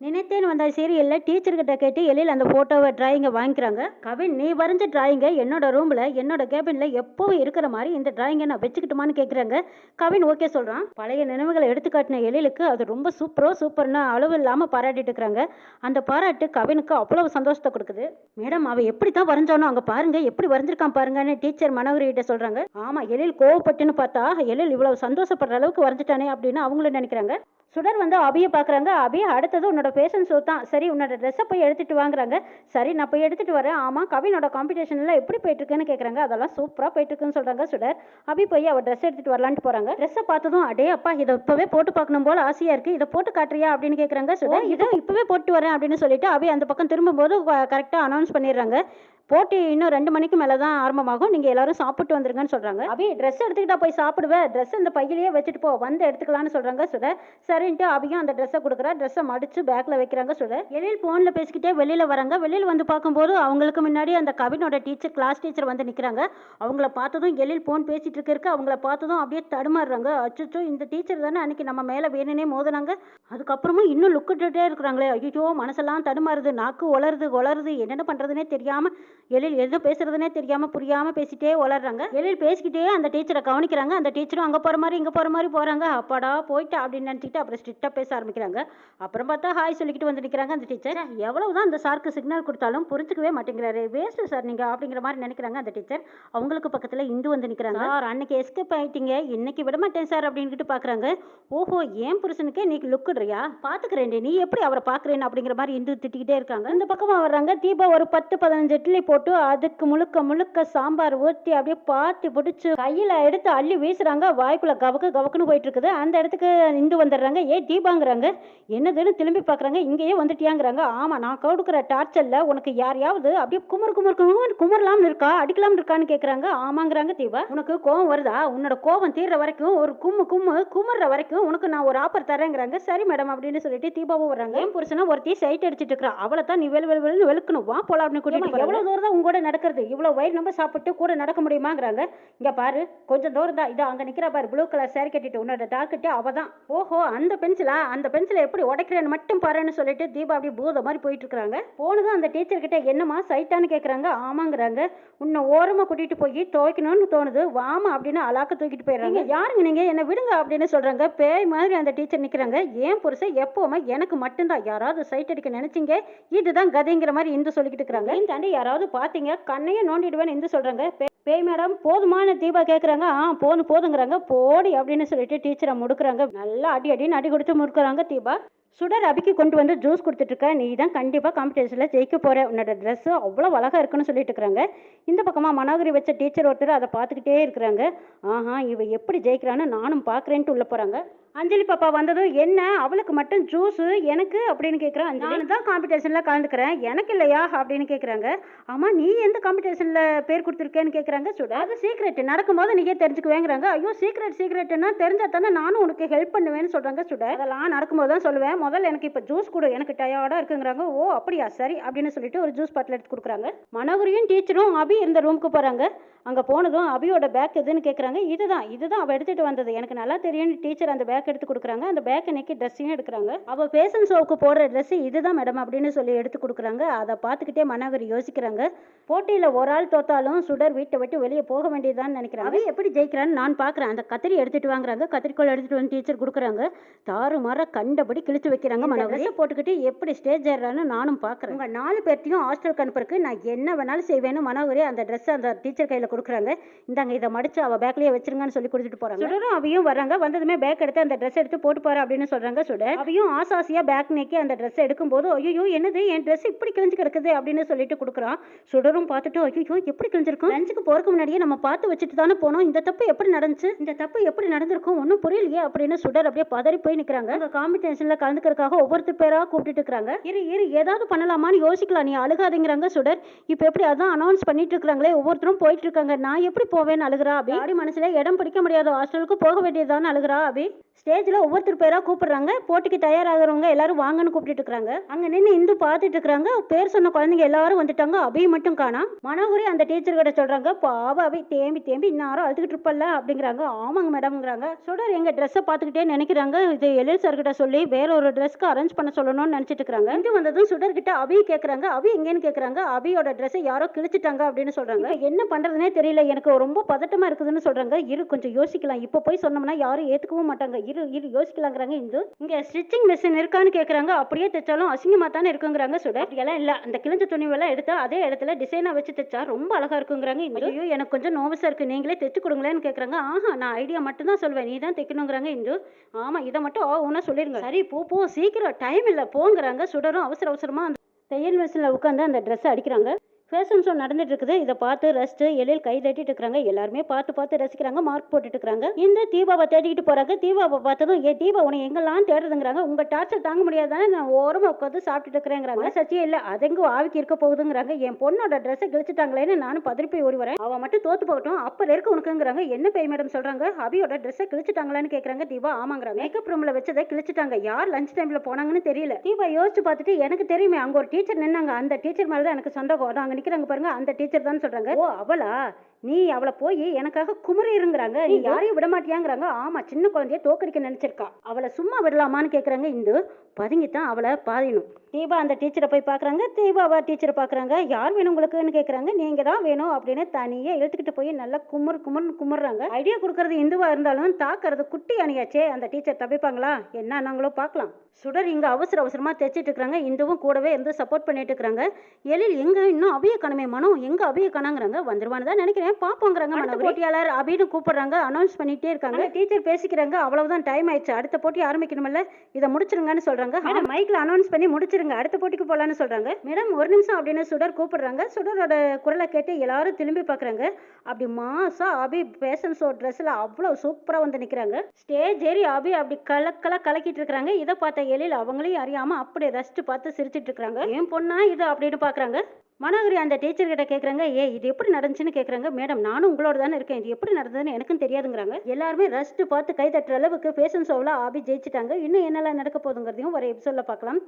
நினைத்தேன் வந்த சீரியலில் டீச்சர்கிட்ட கேட்டு எழில் அந்த ஃபோட்டோவை டிராயிங்கை வாங்கிக்கிறாங்க. கவின் நீ வரைஞ்ச டிராயிங்கை என்னோட ரூமில் என்னோட கேபினில் எப்போவும் இருக்கிற மாதிரி இந்த டிராயிங்கை நான் வச்சுக்கிட்டுமான்னு கேட்குறாங்க கவின் ஓகே சொல்கிறான் பழைய நினைவுகளை எடுத்துக்காட்டின எழிலுக்கு அது ரொம்ப சூப்பரோ சூப்பர்னு அளவு இல்லாமல் பாராட்டிட்டு இருக்கிறாங்க. அந்த பாராட்டு கவினுக்கு அவ்வளவு சந்தோஷத்தை கொடுக்குது. மேடம் அவள் எப்படி தான் வரைஞ்சானோ அங்கே பாருங்க எப்படி வரைஞ்சிருக்கான் பாருங்கன்னு டீச்சர் மனோகரிகிட்ட சொல்கிறாங்க ஆமாம் எழில் கோவப்பட்டுன்னு பார்த்தா எழில் இவ்வளவு சந்தோஷப்படுற அளவுக்கு வரைஞ்சிட்டானே அப்படின்னு அவங்களும் நினைக்கிறாங்க. சுடர் வந்து அபியை பார்க்குறாங்க. அபி அடுத்தது உன்னோட ஃபேஷன் ஷோ தான். சரி உன்னோட ட்ரெஸ்ஸை போய் எடுத்துட்டு வாங்குறாங்க. சரி நான் போய் எடுத்துட்டு வரேன். ஆமாம் கவினோட காம்படிஷன்ல எப்படி போயிட்டு இருக்குன்னு கேட்குறாங்க அதெல்லாம் சூப்பராக போயிட்டு இருக்குன்னு சொல்கிறாங்க சுடர். அபி போய் அவள் ட்ரெஸ் எடுத்துட்டு வரலான்ட்டு போகிறாங்க ட்ரெஸ்ஸை பார்த்ததும் அடே அப்பா இதை இப்போவே போட்டு பார்க்கணும் போல ஆசையாக இருக்குது இதை போட்டு காட்டுறியா அப்படின்னு கேட்குறாங்க சுடர். இதை இப்போவே போட்டு வரேன் அப்படின்னு சொல்லிட்டு அபி அந்த பக்கம் திரும்பும்போது கரெக்டாக அனௌன்ஸ் பண்ணிடுறாங்க. போட்டி இன்னும் ரெண்டு மணிக்கு மேலே தான் ஆரம்பமாகும். நீங்கள் எல்லாரும் சாப்பிட்டு வந்துருங்கன்னு சொல்கிறாங்க அபி ட்ரெஸ் எடுத்துக்கிட்டா போய் சாப்பிடுவேன் ட்ரெஸ் இந்த பையிலேயே வச்சுட்டு போ. வந்து எடுத்துக்கலாம்னு சொல்கிறாங்க சுட சரின்ட்டு அபியும் அந்த ட்ரெஸ்ஸை கொடுக்குறா. ட்ரெஸ்ஸை மடிச்சு பேக்கில் வைக்கிறாங்க சுட எழில் ஃபோனில் பேசிக்கிட்டே வெளியில் வராங்க. வெளியில் வந்து பார்க்கும்போது அவங்களுக்கு முன்னாடி அந்த கவினோட டீச்சர் கிளாஸ் டீச்சர் வந்து நிற்கிறாங்க அவங்கள பார்த்ததும் எழில் ஃபோன் பேசிகிட்டு இருக்க அவங்கள பார்த்ததும் அப்படியே தடுமாறுறாங்க. அச்சுச்சோ இந்த டீச்சர் தானே அன்னைக்கு நம்ம மேலே வேணுனே மோதுனாங்க. அதுக்கப்புறமும் இன்னும் லுக்கிட்டுட்டே இருக்கிறாங்களே. ஐயோ மனசெல்லாம் தடுமாறுது. நாக்கு ஒளருது ஒளருது என்னென்ன பண்ணுறதுனே தெரியாமல் எழில் எதுவும் பேசுறதுனே தெரியாமல் புரியாமல் பேசிட்டே உளறாங்க எழில் பேசிக்கிட்டே அந்த டீச்சரை கவனிக்கிறாங்க. அந்த டீச்சரும் அங்கே போகிற மாதிரி இங்கே போகிற மாதிரி போகிறாங்க அப்பாடா போயிட்டா அப்படின்னு நினச்சிக்கிட்டு அப்புறம் ஸ்ட்ரிக்டாக பேச ஆரம்பிக்கிறாங்க. அப்புறம் பார்த்தா ஹாய் சொல்லிக்கிட்டு வந்து நிற்கிறாங்க அந்த டீச்சர். எவ்வளவு தான் அந்த சாருக்கு சிக்னல் கொடுத்தாலும் புரிஞ்சுக்கவே மாட்டேங்கிறாரு. வேஸ்ட் சார் நீங்கள் அப்படிங்கிற மாதிரி நினைக்கிறாங்க அந்த டீச்சர். அவங்களுக்கு பக்கத்தில் இந்து வந்து நிற்கிறாங்க சார். அன்னைக்கு எஸ்கேப் ஆயிட்டீங்க. இன்னைக்கு விட மாட்டேன் சார் அப்படின்ட்டு பார்க்குறாங்க ஓஹோ ஏன் புருஷனுக்கே இன்னைக்கு லுக்குடுறியா பார்த்துக்கிறேன் நீ எப்படி அவரை பார்க்குறேன்னு அப்படிங்கிற மாதிரி இந்து திட்டிக்கிட்டே இருக்காங்க. இந்த பக்கமாக வர்றாங்க. தீபா ஒரு பத்து பதினஞ்சு இட்லி போட்டு அதுக்கு முழுக்க முழுக்க சாம்பார் ஊற்றி அப்படியே பார்த்து பிடிச்சி கையில் எடுத்து அள்ளி வீசுறாங்க. வாய்க்குள்ள கவக்கு கவக்குன்னு போயிட்டு இருக்குது அந்த இடத்துக்கு இந்து வந்துடுறாங்க. ஏ தீபாங்கிறாங்க. என்னதுன்னு திரும்பி பார்க்குறாங்க இங்கேயே வந்துட்டியாங்கிறாங்க. ஆமாம் நான் கொடுக்குற டார்ச்சரில் உனக்கு யாரையாவது அப்படியே குமர் குமர் குமர் குமரலாம்னு இருக்கா? அடிக்கலாம்னு இருக்கான்னு கேட்குறாங்க ஆமாங்கிறாங்க தீபா. உனக்கு கோவம் வருதா? உன்னோட கோவம் தீர்ற வரைக்கும் ஒரு கும்மு கும்மு குமுற வரைக்கும் உனக்கு நான் ஒரு ஆஃபர் தரேங்கிறாங்க சரி மேடம் அப்படின்னு சொல்லிட்டு தீபாவும் வர்றாங்க. என் புருஷனை ஒருத்தி சைட் அடிச்சிட்டு இருக்கா அவளை தான் நீ வெளு வெளு வெளுக்கணும். வா போலாம் அப்படின்னு கூட்டிட்டு எவ்வளவு தூரம் தான் உங்க கூட நடக்கிறது. இவ்வளவு வயிறு நம்ம சாப்பிட்டு கூட நடக்க முடியுமாங்கிறாங்க. இங்க பாரு கொஞ்சம் தூரம் தான். இதோ அங்க நிக்கிற பாரு ப்ளூ கலர் சேரி கட்டிட்டு உன்னோட டார்கிட்ட அவ தான். ஓஹோ அந்த பென்சிலா அந்த பென்சிலை எப்படி உடைக்கிறேன்னு மட்டும் பாருன்னு சொல்லிட்டு தீபா அப்படி பூத மாதிரி போயிட்டு இருக்காங்க போனதும் அந்த டீச்சர் கிட்ட என்னம்மா சைட்டான்னு கேக்குறாங்க? ஆமாங்கிறாங்க. உன்னை ஓரமா கூட்டிட்டு போய் துவைக்கணும்னு தோணுது. வாமா அப்படின்னு அலாக்க தூக்கிட்டு போயிடுறாங்க. யாருங்க நீங்க? என்ன விடுங்க அப்படின்னு சொல்றாங்க. பேய் மாதிரி அந்த டீச்சர் நிக்கிறாங்க. ஏன் புருஷன் எப்பவுமே எனக்கு மட்டும்தான். யாராவது சைட் அடிக்க நினைச்சீங்க? இதுதான் கதைங்கிற மாதிரி இந்து சொல்லிக்கிட்டு இருக்காங்க இந்த தாண்டி யாராவது பார்த்தீங்க கண்ணையே நோண்டிடுவேன்னு இந்து சொல்கிறாங்க பே- பேய் மேடம் போதுமான தீபா கேட்குறாங்க ஆ போதும் போதுங்கிறாங்க. போடி அப்படின்னு சொல்லிட்டு டீச்சரை முடுக்குறாங்க. நல்லா அடி அடின்னு அடி கொடுத்து முடுக்குறாங்க தீபா. சுடர் அபிக்கு கொண்டு வந்து ஜூஸ் கொடுத்துட்டு இருக்க நீ தான் கண்டிப்பாக காம்படிஷனில் ஜெயிக்க போகிற உன்னோட ட்ரெஸ்ஸு அவ்வளோ அழகாக இருக்குன்னு சொல்லிட்டு இருக்கிறாங்க. இந்த பக்கமாக மனோகரி வச்ச டீச்சர் ஒருத்தர் அதை பார்த்துக்கிட்டே இருக்கிறாங்க. ஆஹா இவ எப்படி ஜெயிக்கிறான்னு நானும் பார்க்குறேன்ட்டு உள்ளே போகிறாங்க அஞ்சலி பாப்பா வந்ததும் என்ன? அவளுக்கு மட்டும் ஜூஸு எனக்கு? அப்படின்னு கேட்குறேன் நான் தான் காம்படிஷனில் கலந்துக்கிறேன். எனக்கு இல்லையா? அப்படின்னு கேட்குறாங்க ஆமாம் நீ எந்த காம்படிஷனில் பேர் கொடுத்துருக்கேன்னு கேட்குறாங்க சுட அது சீக்ரெட் நடக்கும்போது நீயே தெரிஞ்சுக்குவேங்கிறாங்க. ஐயோ சீக்ரெட் சீக்ரெட்னா தெரிஞ்சா தானே நானும் உனக்கு ஹெல்ப் பண்ணுவேன்னு சொல்கிறாங்க சுட அதெல்லாம் நடக்கும்போது தான் சொல்லுவேன். முதல்ல எனக்கு இப்போ ஜூஸ் கொடு. எனக்கு டயர்டாக இருக்குங்கிறாங்க. ஓ அப்படியா? சரி அப்படின்னு சொல்லிட்டு ஒரு ஜூஸ் பாட்டில் எடுத்து கொடுக்குறாங்க. மனோகரியும் டீச்சரும் அபி இருந்த ரூமுக்கு போகிறாங்க அங்கே போனதும் அபியோட பேக் எதுன்னு கேட்குறாங்க இதுதான் இதுதான் அவள் எடுத்துகிட்டு வந்தது. எனக்கு நல்லா தெரியும்னு டீச்சர் அந்த பேக் எடுத்து கொடுக்குறாங்க. அந்த பேக் இன்னைக்கு ட்ரெஸ்ஸையும் எடுக்கிறாங்க. அவள் ஃபேஷன் ஷோவுக்கு போடுற ட்ரெஸ் இதுதான் மேடம் அப்படின்னு சொல்லி எடுத்து கொடுக்குறாங்க. அதை பார்த்துக்கிட்டே மனோகரி யோசிக்கிறாங்க. போட்டியில் ஒரு ஆள் தோத்தாலும் சுடர் வீட்டை விட்டு வெளியே போக வேண்டியதுதான் நினைக்கிறாங்க. அவ எப்படி ஜெயிக்கிறான்னு நான் பார்க்குறேன். அந்த கத்திரி எடுத்துட்டு வாங்குறாங்க. கத்திரிக்கோள் எடுத்துட்டு வந்து டீச்சர் கொடுக்குறாங்க. தாறு மாற கண்டபடி கிழிச்சு வைக்கிறாங்க மனோகரி. போட்டுக்கிட்டு எப்படி ஸ்டேஜ் ஏறான்னு நானும் பார்க்குறேன். உங்கள் நாலு பேர்த்தையும் ஹாஸ்டலுக்கு அனுப்புறதுக்கு நான் என்ன வேணாலும் செய்வேன்னு மனோகரி அந்த ட்ரெஸ் அந்த டீச்சர் கையில் கொடுக்குறாங்க. இந்தாங்க இதை மடிச்சு அவள் பேக்லேயே வச்சிருங்கன்னு சொல்லி கொடுத்துட்டு போகிறாங்க சுடரும் அவையும் வராங்க வந்ததுமே பேக் எடுத்து அந்த ட்ரெஸ் எடுத்து போட்டு போற அப்படின்னு சொல்கிறாங்க சுட. அவையும் ஆசாசியா பேக் நேக்கி அந்த ட்ரெஸ் எடுக்கும்போது ஐயோ என்னது? என் ட்ரெஸ் இப்படி கிழிஞ்சு கிடக்குது அப்படின்னு சொல்லிட்டு கொடுக்குறான். சுடரும் பார்த்துட்டு ஐயோ எப்படி கிழிஞ்சிருக்கும்? லஞ்சுக்கு போறதுக்கு முன்னாடியே நம்ம பார்த்து வச்சுட்டு தானே போனோம். இந்த தப்பு எப்படி நடந்துச்சு? இந்த தப்பு எப்படி நடந்திருக்கும்? ஒன்றும் புரியலையே அப்படின்னு சுடர் அப்படியே பதறி போய் நிற்கிறாங்க அங்கே காம்படிஷனில் கலந்துக்கிறதுக்காக ஒவ்வொருத்தர் பேராக கூப்பிட்டுட்டு இருக்கிறாங்க. இரு இரு ஏதாவது பண்ணலாமான்னு யோசிக்கலாம். நீ அழுகாதீங்கிறாங்க சுடர். இப்போ எப்படி அதான் அனௌன்ஸ் பண்ணிட்டு இருக்காங்களே ஒவ்வொருத்தரும் போயிட்டு இருக்காங்க. நான் எப்படி போவேன்னு அழுகிறா அப்படி ஆடி மனசுல இடம் பிடிக்க முடியாத. ஹாஸ்டலுக்கு போக வேண்டியதான்னு அழுகிறா அப்படி ஸ்டேஜில் ஒவ்வொருத்தர் பேராக கூப்பிடுறாங்க. போட்டிக்கு தயாராகிறவங்க எல்லாரும் வாங்கன்னு கூப்பிட்டு இருக்காங்க அங்கே நின்று இந்து பார்த்துட்டு இருக்காங்க பேர் சொன்ன குழந்தைங்க எல்லாரும் வந்துட்டாங்க. அபி மட்டும் காணா. மனோகரி அந்த டீச்சர் கிட்ட சொல்கிறாங்க பாவ அபி தேம்பி தேம்பி இன்னும் அழுதுகிட்டு இருப்பல்ல அப்படிங்கிறாங்க. ஆமாங்க மேடம்ங்கிறாங்க சுடர் எங்கள் ட்ரெஸ்ஸை பார்த்துக்கிட்டே நினைக்கிறாங்க. இது எழில் சார் கிட்ட சொல்லி வேற ஒரு ட்ரெஸ்க்கு அரேஞ்ச் பண்ண சொல்லணும்னு நினச்சிட்டு இருக்காங்க இந்து வந்ததும் சுடர் கிட்ட அபி கேட்குறாங்க அபி எங்கேன்னு கேட்குறாங்க அபியோட ட்ரெஸ்ஸை யாரோ கிழிச்சிட்டாங்க அப்படின்னு சொல்கிறாங்க என்ன பண்ணுறதுனே தெரியல. எனக்கு ரொம்ப பதட்டமாக இருக்குதுன்னு சொல்கிறாங்க இரு கொஞ்சம் யோசிக்கலாம். இப்போ போய் சொன்னோம்னா யாரும் ஏற்றுக்கவும் மாட்டாங்க. இரு இரு யோசிக்கலாங்கிறாங்க. இந்து இங்க ஸ்டிச்சிங் மிஷின் இருக்கான்னு கேக்குறாங்க. அப்படியே தைச்சாலும் அசிங்கமா தானே இருக்குங்கிறாங்க சுட எல்லாம் இல்ல. அந்த கிழிஞ்ச துணிவெல்லாம் எடுத்து அதே இடத்துல டிசைனா வச்சு தைச்சா ரொம்ப அழகா இருக்குங்கிறாங்க இந்து. ஐயோ எனக்கு கொஞ்சம் நோவஸா இருக்கு. நீங்களே தைச்சு கொடுங்களேன்னு கேக்குறாங்க. ஆஹா நான் ஐடியா மட்டும் தான் சொல்வேன். நீ தான் தைக்கணுங்கிறாங்க இந்து. ஆமா இதை மட்டும் ஆ சொல்லிடுங்க சொல்லிருங்க. சரி போ போ. சீக்கிரம் டைம் இல்லை. போங்கிறாங்க. சுடரும் அவசர அவசரமா அந்த தையல் மிஷினில் உட்காந்து அந்த ட்ரெஸ்ஸை அடிக்கிறாங்க. ஃபேஷன் ஷோ நடந்துட்டு இருக்குது இதை பார்த்து ரசிச்சு எழில் கை தட்டிட்டு இருக்கிறாங்க எல்லாருமே பார்த்து பார்த்து ரசிக்கிறாங்க. மார்க் போட்டுட்டு இருக்கிறாங்க இந்த தீபாவை தேடிக்கிட்டு போறாங்க. தீபாவை பார்த்ததும் ஏ தீபா உன்னை எங்கெல்லாம் தேடுதுங்கிறாங்க உங்க டார்ச்சர் தாங்க முடியாதானே நான் ஓரமாக உட்காந்து சாப்பிட்டுட்டு இருக்கிறேங்கிறாங்க சச்சியே இல்லை. அதெங்க ஆவிக்கு இருக்க போகுதுங்கிறாங்க. என் பொண்ணோட ட்ரெஸ்ஸை கிழிச்சிட்டாங்களேன்னு நானும் பதறி போய் ஓடி வரேன். அவன் மட்டும் தோத்து போகட்டும். அப்பல இருக்க உனக்குங்கிறாங்க. என்ன பேய் மேடம் சொல்றாங்க? அபியோட ட்ரெஸ்ஸை கிழிச்சிட்டாங்களான்னு கேட்குறாங்க தீபா ஆமாங்கிறாங்க. மேக்கப் ரூம்ல வச்சதை கிழிச்சிட்டாங்க. யார் லஞ்ச் டைம்ல போனாங்கன்னு தெரியல. தீபா யோசிச்சு பார்த்துட்டு எனக்கு தெரியுமே அங்க ஒரு டீச்சர் நின்னாங்க. அந்த டீச்சர் மேல தான் எனக்கு சொந்த கோடம். நிக்கிறாங்க பாருங்க அந்த டீச்சர் தான் சொல்றாங்க. ஓ அவளா? நீ அவளை போய் எனக்காக குமரிருங்கிறாங்க நீ யாரையும் விட மாட்டியாங்கிறாங்க ஆமா சின்ன குழந்தைய தோக்கடிக்க நினைச்சிருக்கா. அவளை சும்மா விடலாமான்னு கேக்குறாங்க. இந்து பதுங்கித்தான் அவளை பாதிணும் தீபா அந்த டீச்சரை போய் பார்க்குறாங்க தீபாவா டீச்சரை பார்க்குறாங்க யார் வேணும் உங்களுக்குன்னு கேட்குறாங்க நீங்கள் தான் வேணும் அப்படின்னு தனியாக இழுத்துக்கிட்டு போய் நல்லா குமுறு குமுறுன்னு குமுறுறாங்க. ஐடியா கொடுக்கறது இந்துவாக இருந்தாலும் தாக்குறது குட்டி அணியாச்சே. அந்த டீச்சர் தப்பிப்பாங்களா? என்ன நாங்களோ பார்க்கலாம் சுடர் இங்கே அவசர அவசரமாக தைச்சிட்டு இருக்கிறாங்க இந்துவும் கூடவே இருந்து சப்போர்ட் பண்ணிட்டு இருக்கிறாங்க எழில் எங்க இன்னும் அபிய கணமே மனம் எங்க அபிய கணங்கிறாங்க வந்துருவான்னு தான் நினைக்கிறேன். பாப்போங்கிறாங்க அடுத்த போட்டியாளர் அபின்னு கூப்பிடுறாங்க அனௌன்ஸ் பண்ணிட்டே இருக்காங்க. டீச்சர் பேசிக்கிறாங்க அவ்வளவுதான் டைம் ஆயிடுச்சு. அடுத்த போட்டி ஆரம்பிக்கணும்ல இதை முடிச்சிருங்கன்னு சொல்றாங்க. மேடம் மைக்ல அனௌன்ஸ் பண்ணி முடிச்சிருங்க அடுத்த போட்டிக்கு போலான்னு சொல்றாங்க. மேடம் ஒரு நிமிஷம் அப்படின்னு சுடர் கூப்பிடுறாங்க. சுடரோட குரலை கேட்டு எல்லாரும் திரும்பி பார்க்கறாங்க அப்படி மாசா அபி ஃபேஷன் ஷோ ட்ரெஸ்ல அவ்வளவு சூப்பரா வந்து நிக்கிறாங்க. ஸ்டேஜ் ஏறி அபி அப்படி கலக்கலா கலக்கிட்டு இருக்காங்க இதை பார்த்த எழில் அவங்களையும் அறியாம அப்படி ரசிச்சு பார்த்து சிரிச்சிட்டு இருக்காங்க ஏன் பொண்ணா இது அப்படின்னு பாக்குறாங்க. மனோகரி அந்த டீச்சர்கிட்ட கேட்குறாங்க ஏ இது எப்படி நடந்துச்சுன்னு கேட்குறாங்க மேடம் நானும் உங்களோட தானே இருக்கேன். இது எப்படி நடந்ததுன்னு எனக்கும் தெரியாதுங்கிறாங்க. எல்லாருமே ரசிச்சு பார்த்து கை தட்டுற அளவுக்கு ஃபேஷன் ஷோவில் ஆபி ஜெயிச்சிட்டாங்க. இன்னும் என்னெல்லாம் நடக்க போகுதுங்கிறதையும் ஒரு எபிசோடில் பார்க்கலாம்.